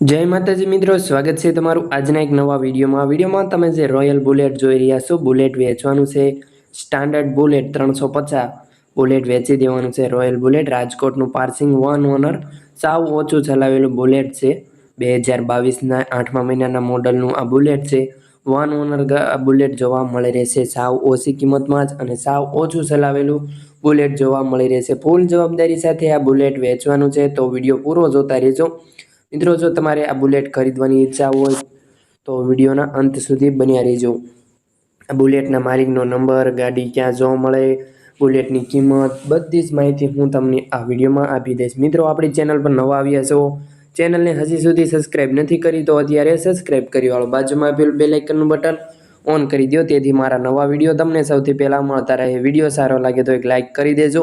જય માતાજી મિત્રો, સ્વાગત છે તમારું આજના એક નવા વિડીયોમાં. વિડીયોમાં તમે જે રોયલ બુલેટ જોઈ રહ્યા છો બુલેટ વેચવાનું છે. સ્ટાન્ડર્ડ બુલેટ ત્રણસો પચાસ બુલેટ વેચી દેવાનું છે રોયલ બુલેટ રાજકોટનું પાર્સિંગ વન ઓનર સાવ ઓછું ચલાવેલું બુલેટ છે. બે હજાર બાવીસના આઠમા મહિનાના મોડલનું આ બુલેટ છે. વન ઓનર બુલેટ જોવા મળી રહેશે સાવ ઓછી કિંમતમાં જ અને સાવ ઓછું ચલાવેલું બુલેટ જોવા મળી રહેશે. ફૂલ જવાબદારી સાથે આ બુલેટ વેચવાનું છે. તો વીડિયો પૂરો જોતા રહેજો. મિત્રો, જો તમારે આ બુલેટ ખરીદવાની ઈચ્છા હોય, તો વિડીયોના અંત સુધી બન્યા રહેજો. આ બુલેટના માલિકનો નંબર, ગાડી ક્યાં જોવા મળે, બુલેટની કિંમત, બધી જ માહિતી હું તમને આ વિડીયોમાં આપી દઈશ. મિત્રો, આપણી ચેનલ પર નવા આવ્યા છો, ચેનલને હજી સુધી સબસ્ક્રાઈબ નથી કરી, તો અત્યારે સબસ્ક્રાઈબ કરી વાળો. બાજુમાં આપેલું બે લાઇકનનું બટન ઓન કરી દો તેથી મારા નવા વીડિયો તમને સૌથી પહેલાં મળતા રહે. વીડિયો સારો લાગે તો એક લાઇક કરી દેજો.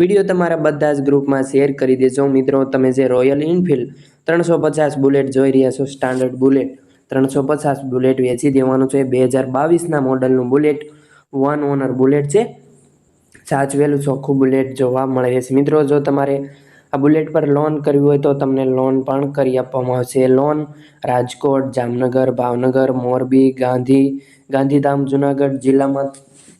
વીડિયો તમારા બધા જ ગ્રુપમાં શેર કરી દેજો. મિત્રો, તમે જે રોયલ ઇનફિલ્ડ ત્રણસો પચાસ બુલેટ જોઈ રહ્યા છો સ્ટાન્ડર્ડ બુલેટ, ત્રણસો પચાસ બુલેટ વેચી દેવાનું છે. બે હજાર બાવીસના મોડલનું બુલેટ વન ઓનર બુલેટ છે. સાચવેલું ચોખ્ખું બુલેટ જોવા મળે છે. મિત્રો, જો તમારે આ બુલેટ પર લોન કરવી હોય તો તમને લોન પણ કરી આપવામાં આવશે. લોન રાજકોટ, જામનગર, ભાવનગર, મોરબી, ગાંધી, ગાંધીધામ, જુનાગઢ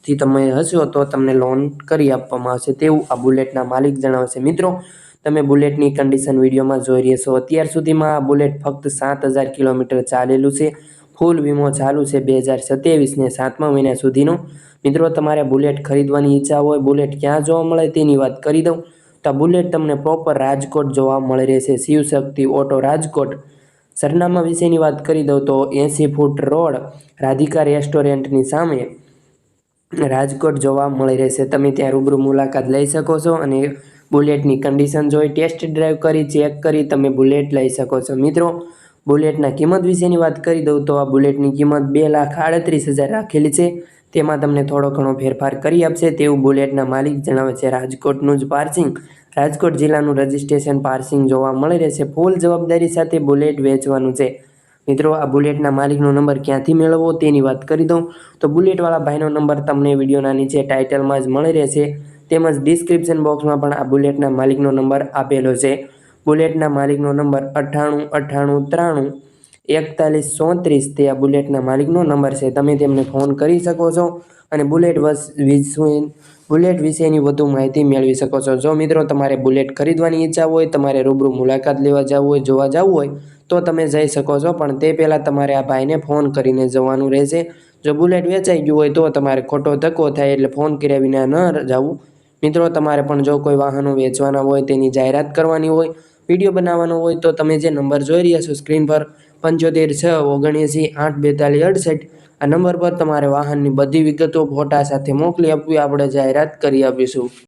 જિલ્લામાંથી તમે હશો તો તમને લોન કરી આપવામાં આવશે. તેવું આ બુલેટના માલિક જણાવશે. મિત્રો, તમે બુલેટની કન્ડિશન વિડીયોમાં જોઈ રહ્યા છો. અત્યાર સુધીમાં આ બુલેટ ફક્ત સાત હજાર કિલોમીટર ચાલેલું છે. ફૂલ વીમો ચાલુ છે બે હજાર સત્યાવીસને સાતમા મહિના સુધીનો. મિત્રો, તમારે બુલેટ ખરીદવાની ઈચ્છા હોય બુલેટ ક્યાં જોવા મળે તેની વાત કરી દઉં. તો બુલેટ તમને પ્રોપર રાજકોટ જોવા મળી રહેશે. શિવશક્તિ ઓટો રાજકોટ. સરનામા વિશેની વાત કરી દઉં તો એંસી ફૂટ રોડ, રાધિકા રેસ્ટોરન્ટની સામે. રાજકોટ જોવા મળી રહેશે. તમે ત્યાં રૂબરૂ મુલાકાત લઈ શકો છો અને બુલેટની કન્ડિશન જોઈ ટેસ્ટ ડ્રાઈવ કરી ચેક કરી, તમે બુલેટ લઈ શકો છો. મિત્રો, બુલેટના કિંમત વિશેની વાત કરી દઉં તો આ બુલેટની કિંમત બે લાખ આડત્રીસ હજાર રાખેલી છે. તેમાં તમને થોડો ઘણો ફેરફાર કરી આપશે તેવું બુલેટના માલિક જણાવે છે. રાજકોટનું જ પાર્સિંગ. રાજકોટ જિલ્લાનું રજિસ્ટ્રેશન પાર્સિંગ જોવા મળી રહેશે. ફૂલ જવાબદારી સાથે બુલેટ વેચવાનું છે. મિત્રો, આ બુલેટના માલિકનો નંબર ક્યાંથી મેળવવો તેની વાત કરી દઉં. તો બુલેટવાળા ભાઈનો નંબર તમને વિડીયોના નીચે ટાઇટલમાં જ મળી રહેશે. તેમજ ડિસ્ક્રિપ્શન બોક્સમાં પણ આ બુલેટના માલિકનો નંબર આપેલો છે. બુલેટના માલિકનો નંબર અઠ્ઠાણું અઠ્ઠાણું, ત્રાણું, એકતાલીસ, ચોત્રીસ તે આ બુલેટના માલિકનો નંબર છે. તમે તેમને ફોન કરી શકો છો અને બુલેટ વસ વિશે બુલેટ વિશેની વધુ માહિતી મેળવી શકો છો. જો મિત્રો તમારે બુલેટ ખરીદવાની ઈચ્છા હોય, તમારે રૂબરૂ મુલાકાત લેવા જવું હોય, જોવા જવું હોય, તો તમે જઈ શકો છો. પણ તે પહેલાં તમારે આ ભાઈને ફોન કરીને જવાનું રહેશે. જો બુલેટ વેચાઈ ગયું હોય, તો તમારે ખોટો ધક્કો થાય એટલે ફોન કર્યા વિના ન જવું. મિત્રો, તમારે પણ જો કોઈ વાહનો વેચવાના હોય, તેની જાહેરાત કરવાની હોય, વીડિયો બનાવવાનો હોય, તો તમે જે નંબર જોઈ રહ્યા છો સ્ક્રીન પર પંચોતેર છ, ઓગણએંસી, આઠ, બેતાલીસ, અડસઠ આ નંબર પર તમારે વાહનની બધી વિગતો ફોટા સાથે મોકલી આપવી. આપણે જાહેરાત કરી આપીશું.